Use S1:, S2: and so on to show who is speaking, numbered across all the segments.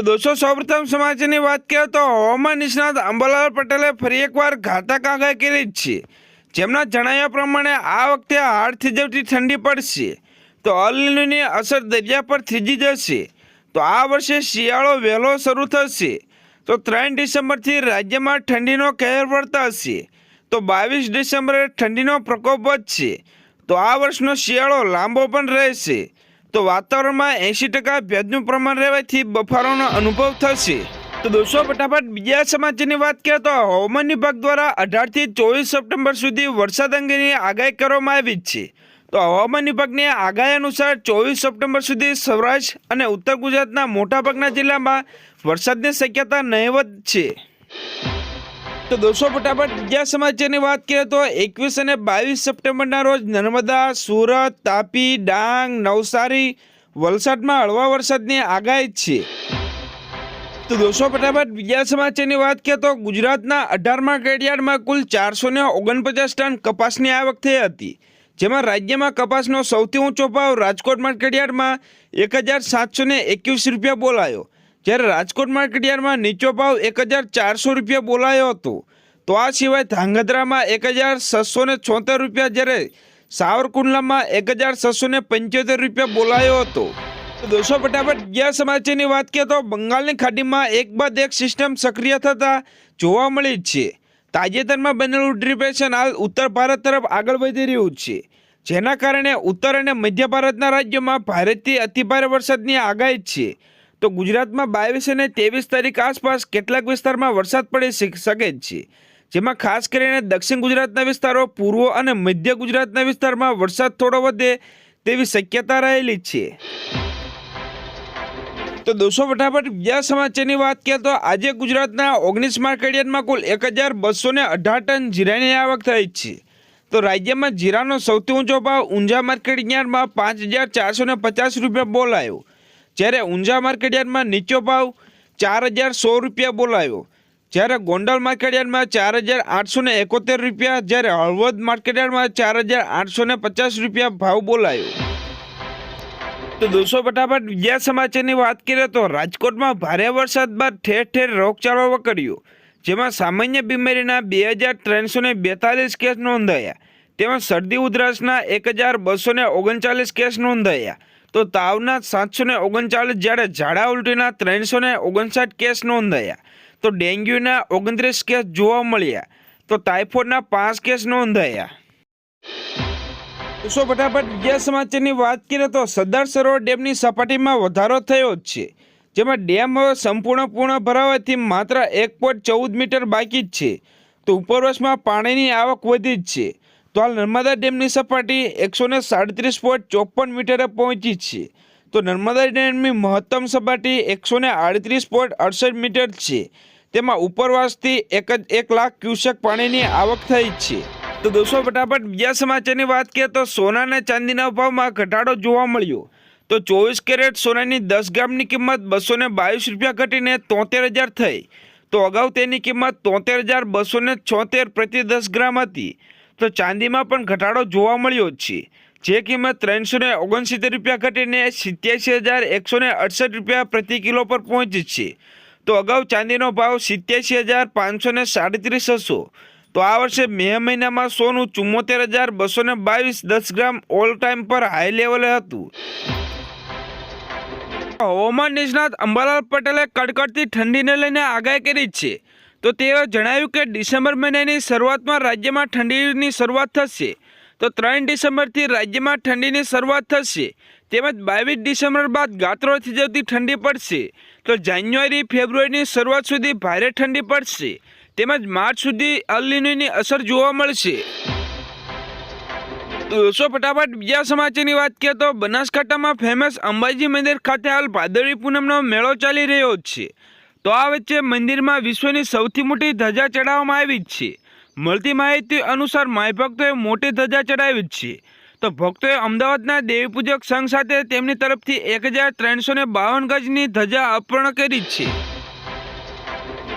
S1: તો દોસ્તો, સૌપ્રથમ સમાચારની વાત કરીએ તો હવામાન નિષ્ણાત અંબાલાલ પટેલે ફરી એકવાર ઘાતક આગાહી કરી જ છે. જેમના જણાવ્યા પ્રમાણે આ વખતે હાડ થીજવતી ઠંડી પડશે. તો અલનીની અસર દરિયા પર થીજી જશે. તો આ વર્ષે શિયાળો વહેલો શરૂ થશે. તો ત્રણ ડિસેમ્બરથી રાજ્યમાં ઠંડીનો કહેર વર્તાશે તો બાવીસ ડિસેમ્બરે ઠંડીનો પ્રકોપ વધશે. તો આ વર્ષનો શિયાળો લાંબો પણ રહેશે. તો વાતાવરણમાં એંશી ટકા ભેજનું પ્રમાણ રહેવાથી બફારોનો અનુભવ થશે. તો દોસ્તો, ફટાફટ બીજા સમાચારની વાત કરીએ તો હવામાન વિભાગ દ્વારા અઢારથી ચોવીસ સપ્ટેમ્બર સુધી વરસાદ અંગેની આગાહી કરવામાં આવી છે. તો હવામાન વિભાગની આગાહી અનુસાર ચોવીસ સપ્ટેમ્બર સુધી સૌરાષ્ટ્ર અને ઉત્તર ગુજરાતના મોટાભાગના જિલ્લામાં વરસાદની શક્યતા નહીવત છે. તો દોસ્તો ફટાફટ બીજા સમાચારની વાત કરીએ તો એકવીસ અને બાવીસ સપ્ટેમ્બરના રોજ નર્મદા, સુરત, તાપી, ડાંગ, નવસારી, વલસાડમાં હળવા વરસાદની આગાહી છે. તો દોસ્તો ફટાફટ બીજા સમાચારની વાત કરીએ તો ગુજરાતના અઢારમા કેડિયાર્ડમાં કુલ ચારસો ને ઓગણપચાસ ટન કપાસની આવક થઈ હતી. જેમાં રાજ્યમાં કપાસનો સૌથી ઊંચો ભાવ રાજકોટ માર્કેટયાર્ડમાં એક હજાર સાતસો એકવીસ રૂપિયા બોલાયો. જ્યારે રાજકોટ માર્કેટયાર્ડમાં નીચો ભાવ એક હજાર ચારસો રૂપિયા બોલાયો હતો, તો આ સિવાય ધાંગધ્રામાં એક હજાર છસો ને રૂપિયા જ્યારે સાવરકુંડલામાં એક હજાર છસો ને પંચોતેર રૂપિયા બોલાયો હતો. દોસ્તો, ફટાફટ બીજા સમાચારની વાત કરીએ તો બંગાળની ખાડીમાં એક બાદ એક સિસ્ટમ સક્રિય થતાં જોવા મળી જ છે. તાજેતરમાં બનેલું ડિપ્રેશન હાલ ઉત્તર ભારત તરફ આગળ વધી રહ્યું છે, જેના કારણે ઉત્તર અને મધ્ય ભારતના રાજ્યોમાં ભારેથી અતિભારે વરસાદની આગાહી છે. તો ગુજરાતમાં બાવીસ અને ત્રેવીસ તારીખ આસપાસ કેટલાક વિસ્તારમાં વરસાદ પડી શક- જ છે. જેમાં ખાસ કરીને દક્ષિણ ગુજરાતના વિસ્તારો, પૂર્વ અને મધ્ય ગુજરાતના વિસ્તારમાં વરસાદ થોડો વધે તેવી શક્યતા રહેલી છે. તો દોસ્તો, ફટાફટ બીજા સમાચારની વાત કરીએ તો આજે ગુજરાતના ઓગણીસ માર્કેડિયનમાં કુલ એક હજાર બસો ને અઢાર ટન જીરાની આવક થઈ છે. તો રાજ્યમાં જીરાનો સૌથી ઊંચો ભાવ ઊંઝા માર્કેટ યાર્ડમાં પાંચ હજાર ચારસો ને પચાસ રૂપિયા બોલાયો. જ્યારે ઊંઝા માર્કેટયાર્ડમાં નીચો ભાવ ચાર હજાર સો રૂપિયા બોલાયો. જ્યારે ગોંડલ માર્કેટયાર્ડમાં ચાર હજાર આઠસો ને એકોતેર રૂપિયા, જ્યારે હળવદ માર્કેટયાર્ડમાં ચાર હજાર આઠસો ને પચાસ રૂપિયા ભાવ બોલાયો. તો દોસ્તો, ફટાફટ બીજા સમાચારની વાત કરીએ તો રાજકોટમાં ભારે વરસાદ બાદ ઠેર ઠેર રોગચાળો વકર્યો, જેમાં સામાન્ય બીમારીના બે હજાર ત્રણસો ને બેતાલીસ કેસ નોંધાયા. તેમાં શરદી ઉધરસના એક હજાર બસો ઓગણચાલીસ કેસ નોંધાયા. તો તાવના સાતસો ને ઓગણચાલીસ જ્યારે ઝાડા ઉલટીના ત્રણસો ને ઓગણસાઠ કેસ નોંધાયા, તો ડેન્ગ્યુના ઓગણત્રીસ કેસ જોવા મળ્યા, તો ટાઇફોઇડના પાંચ કેસ નોંધાયા. સો ફટાફટ બીજા સમાચારની વાત કરીએ તો સરદાર સરોવર ડેમની સપાટીમાં વધારો થયો જ છે, જેમાં ડેમ હવે સંપૂર્ણ પૂર્ણ ભરાવાથી માત્ર એક પોઈન્ટ ચૌદ મીટર બાકી જ છે, તો ઉપરવશમાં પાણીની આવક વધી જ છે. તો હાલ નર્મદા ડેમની સપાટી એકસો ને સાડત્રીસ પોઈન્ટ ચોપન મીટરે પહોંચી છે. તો નર્મદા ડેમની મહત્તમ સપાટી એકસો ને આડત્રીસ પોઈન્ટ અડસઠ મીટર છે. તેમાં ઉપરવાસથી એક જ એક લાખ ક્યુસેક પાણીની આવક થઈ છે. તો દોસ્તો, ફટાફટ બીજા સમાચારની વાત કરીએ તો સોના અને ચાંદીના ભાવમાં ઘટાડો જોવા મળ્યો. તો ચોવીસ કેરેટ સોનાની દસ ગ્રામની કિંમત બસો ને બાવીસ રૂપિયા ઘટીને તોતેર હજાર થઈ. તો અગાઉ તેની કિંમત તોતેર હજાર બસો ને છોતેર પ્રતિ દસ ગ્રામ હતી. તો ચાંદીમાં પણ ઘટાડો જોવા મળ્યો છે. જે કિંમત ત્રણસો ઓગણસિત્તેર રૂપિયા ઘટીને સિત્યાસી હજાર એકસો અડસઠ રૂપિયા પ્રતિ કિલો પર પહોંચી છે. તો અગાઉ ચાંદીનો ભાવ સિત્યાસી હજાર પાંચસો ને સાડત્રીસ હતો તો આ વર્ષે મે મહિનામાં સોનું ચુમ્મોતેર હજાર બસો ને બાવીસ દસ ગ્રામ ઓલ ટાઈમ પર હાઈ લેવલે હતું. હવામાન નિષ્ણાત અંબાલાલ પટેલે કડકડતી ઠંડીને લઈને આગાહી કરી છે. તો તે જણાવ્યું કે ડિસેમ્બર મહિનાની શરૂઆતમાં રાજ્યમાં ઠંડીની શરૂઆત થશે. તો ત્રણ ડિસેમ્બરથી રાજ્યમાં ઠંડીની શરૂઆત થશે. તેમજ બાવીસ ડિસેમ્બર બાદ ગાત્રો જતી ઠંડી પડશે. તો જાન્યુઆરી, ફેબ્રુઆરીની શરૂઆત સુધી ભારે ઠંડી પડશે. તેમજ માર્ચ સુધી અલનીની અસર જોવા મળશે. દોસ્તો, ફટાફટ બીજા સમાચારની વાત કરીએ તો બનાસકાંઠામાં ફેમસ અંબાજી મંદિર ખાતે હાલ ભાદરવી પૂનમનો મેળો ચાલી રહ્યો છે. તો આ વચ્ચે મંદિરમાં વિશ્વની સૌથી મોટી ધજા ચડાવવામાં આવી જ છે. મળતી માહિતી અનુસાર માય ભક્તોએ મોટી ધજા ચડાવી જ છે. તો ભક્તોએ અમદાવાદના દેવીપૂજક સંઘ સાથે તેમની તરફથી એક હજાર ત્રણસો બાવન ગજની ધજા અર્પણ કરી છે.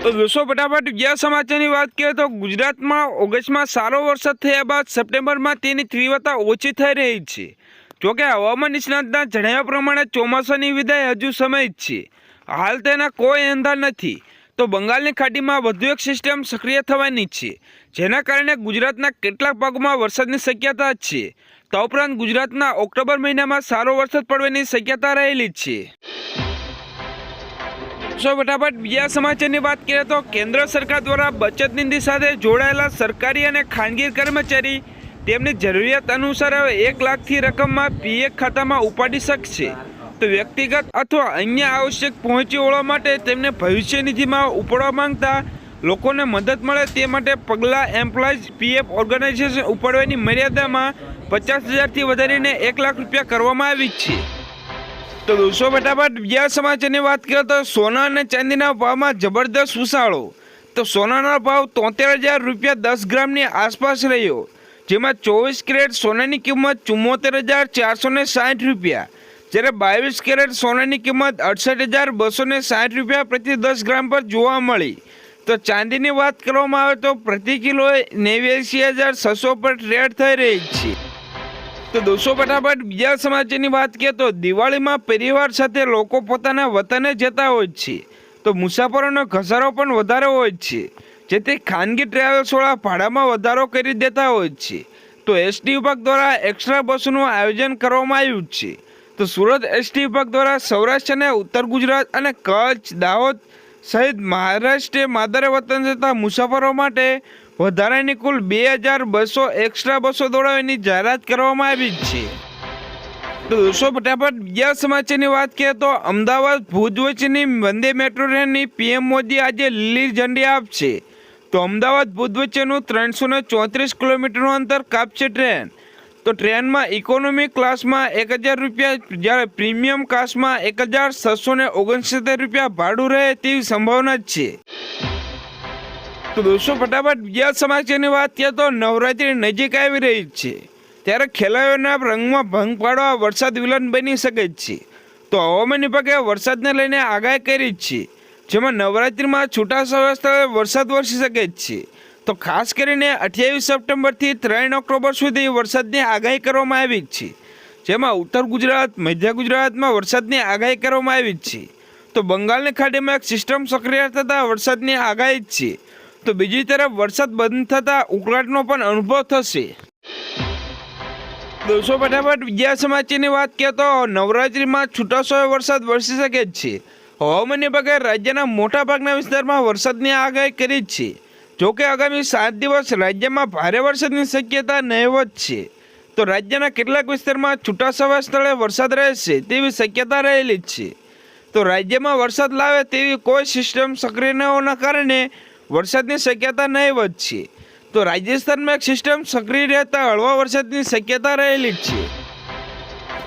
S1: તો દોસ્તો ફટાફટ બીજા સમાચારની વાત કરીએ તો ગુજરાતમાં ઓગસ્ટમાં સારો વરસાદ થયા બાદ સપ્ટેમ્બરમાં તેની તીવ્રતા ઓછી થઈ રહી છે. જોકે હવામાન નિષ્ણાતના જણાવ્યા પ્રમાણે ચોમાસાની વિદાય હજુ સમય જ છે. હાલ તેના કોઈ અંધાર નથી. તો બંગાળની ખાડીમાં વધુ એક સિસ્ટમ સક્રિય થવાની છે. જેના કારણે ગુજરાતના કેટલાક ભાગોમાં વરસાદની શક્યતા છે. તો ઉપરાંત ગુજરાતના ઓક્ટોબર મહિનામાં સારો વરસાદ પડવાની શક્યતા રહેલી છે. સો ફટાફટ બીજા સમાચારની વાત કરીએ તો કેન્દ્ર સરકાર દ્વારા બચત નિધિ સાથે જોડાયેલા સરકારી અને ખાનગી કર્મચારી તેમની જરૂરિયાત અનુસાર હવે એક લાખથી રકમમાં પીએફ ખાતામાં ઉપાડી શકશે. તો વ્યક્તિગત અથવા અન્ય આવશ્યક પહોંચી વળવા માટે તેમને ભવિષ્ય નિધિમાં ઉપાડવા માંગતા લોકોને મદદ મળે તે માટે પગલાં એમ્પ્લોઈઝ પીએફ ઓર્ગેનાઇઝેશન ઉપાડવાની મર્યાદામાં પચાસ હજારથી વધારીને એક લાખ રૂપિયા કરવામાં આવી છે. તો દોસ્તો, ફટાફટ બીજા સમાચારની વાત કરીએ તો સોના અને ચાંદીના ભાવમાં જબરદસ્ત ઉછાળો. તો સોનાનો ભાવ તોતેર હજાર રૂપિયા દસ ગ્રામની આસપાસ રહ્યો, જેમાં ચોવીસ કેરેટ સોનાની કિંમત ચુમ્મોતેર હજાર ચારસો ને સાઠ રૂપિયા જ્યારે બાવીસ કેરેટ સોનાની કિંમત અડસઠ હજાર બસો સાઠ રૂપિયા પ્રતિ દસ ગ્રામ પર જોવા મળી. તો ચાંદીની વાત કરવામાં આવે તો પ્રતિ કિલોએ નેવ્યાસી હજાર છસો પર ટ્રેડ થઈ રહી છે. તો દોસ્તો, ફટાફટ બીજા સમાચારની વાત કરીએ તો દિવાળીમાં પરિવાર સાથે લોકો પોતાના વતને જતા હોય છે. તો મુસાફરોનો ઘસારો પણ વધારે હોય છે. જેથી ખાનગી ટ્રાવેલ્સવાળા ભાડામાં વધારો કરી દેતા હોય છે. તો એસટી વિભાગ દ્વારા એક્સ્ટ્રા બસનું આયોજન કરવામાં આવ્યું છે. તો સુરત એસટી વિભાગ દ્વારા સૌરાષ્ટ્ર અને ઉત્તર ગુજરાત અને કચ્છ, દાહોદ સહિત મહારાષ્ટ્રે માદરે વતન જતા મુસાફરો માટે વધારાની કુલ બે હજાર બસો એક્સ્ટ્રા બસો દોડાવવાની જાહેરાત કરવામાં આવી છે. તો દોસ્તો, ફટાફટ બીજા સમાચારની વાત કરીએ તો અમદાવાદ ભુજ વચ્ચેની વંદે મેટ્રો ટ્રેનની પીએમ મોદી આજે લીલી ઝંડી આપશે. તો અમદાવાદ ભુજ વચ્ચેનું ત્રણસો ચોત્રીસ કિલોમીટરનું અંતર કાપશે ટ્રેન. તો ટ્રેનમાં ઇકોનોમી ક્લાસમાં એક હજાર રૂપિયા, જ્યારે પ્રીમિયમ ક્લાસમાં એક હજાર છસો ને ઓગણસિત્તેર રૂપિયા ભાડું રહે તેવી સંભાવના છે. તો દોસ્તો, ફટાફટ બીજા સમાચારની વાત કરીએ તો નવરાત્રી નજીક આવી રહી છે. ત્યારે ખેલાડીઓના રંગમાં ભંગ પાડવા વરસાદ વિલન બની શકે છે. તો હવામાન વિભાગે વરસાદને લઈને આગાહી કરી છે. જેમાં નવરાત્રિમાં છૂટા સ્થળે વરસાદ વરસી શકે છે. તો ખાસ કરીને અઠ્યાવીસ સપ્ટેમ્બરથી ત્રણ ઓક્ટોબર સુધી વરસાદની આગાહી કરવામાં આવી છે. જેમાં ઉત્તર ગુજરાત, મધ્ય ગુજરાતમાં વરસાદની આગાહી કરવામાં આવી છે. તો બંગાળની ખાડીમાં એક સિસ્ટમ સક્રિય થતાં વરસાદની આગાહી જ છે. તો બીજી તરફ વરસાદ બંધ થતાં ઉકળાટનો પણ અનુભવ થશે. દોસ્તો, ફટાફટ બીજા સમાચારની વાત કરીએ તો નવરાત્રિમાં છૂટાછવાયો વરસાદ વરસી શકે જ છે. હવામાન વિભાગે રાજ્યના મોટાભાગના વિસ્તારમાં વરસાદની આગાહી કરી જ છે. જોકે આગામી સાત દિવસ રાજ્યમાં ભારે વરસાદની શક્યતા નહીવત છે. તો રાજ્યના કેટલાક વિસ્તારમાં છૂટાછવાયા સ્થળે વરસાદ રહેશે તેવી શક્યતા રહેલી જ છે. તો રાજ્યમાં વરસાદ લાવે તેવી કોઈ સિસ્ટમ સક્રિય ન હોવાના કારણે વરસાદની શક્યતા નહીવત છે. તો રાજસ્થાનમાં એક સિસ્ટમ સક્રિય રહેતા હળવા વરસાદની શક્યતા રહેલી જ છે.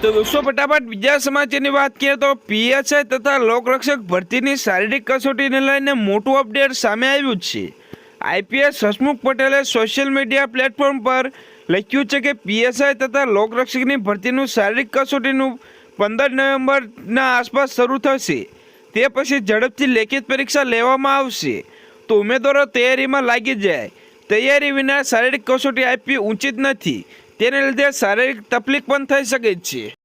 S1: તો દોસ્તો ફટાફટ બીજા સમાચારની વાત કરીએ તો પીએસઆઈ તથા લોકરક્ષક ભરતીની શારીરિક કસોટીને લઈને મોટું અપડેટ સામે આવ્યું છે. આઈપીએસ હસમુખ પટેલે સોશિયલ મીડિયા પ્લેટફોર્મ પર લખ્યું છે કે પીએસઆઈ તથા લોકરક્ષકની ભરતીનું શારીરિક કસોટીનું પંદર નવેમ્બરના આસપાસ શરૂ થશે. તે પછી ઝડપથી લેખિત પરીક્ષા લેવામાં આવશે. તો ઉમેદવારો તૈયારીમાં લાગી જાય. તૈયારી વિના શારીરિક કસોટી આપવી ઉચિત નથી. તેને લીધે શારીરિક તકલીફ પણ થઈ શકે છે.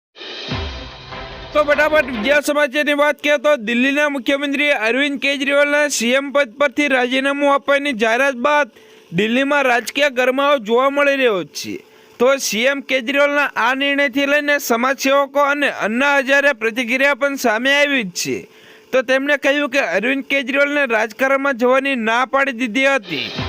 S1: તો ફટાફટ બીજા સમાચારની વાત કરીએ તો દિલ્હીના મુખ્યમંત્રી અરવિંદ કેજરીવાલના સીએમ પદ પરથી રાજીનામું આપવાની જાહેરાત બાદ દિલ્હીમાં રાજકીય ગરમાવો જોવા મળી રહ્યો છે. તો સીએમ કેજરીવાલના આ નિર્ણયથી લઈને સમાજસેવકો અને અન્ના હજારે પ્રતિક્રિયા પણ સામે આવી જ છે. તો તેમણે કહ્યું કે અરવિંદ કેજરીવાલને રાજકારણમાં જવાની ના પાડી દીધી હતી.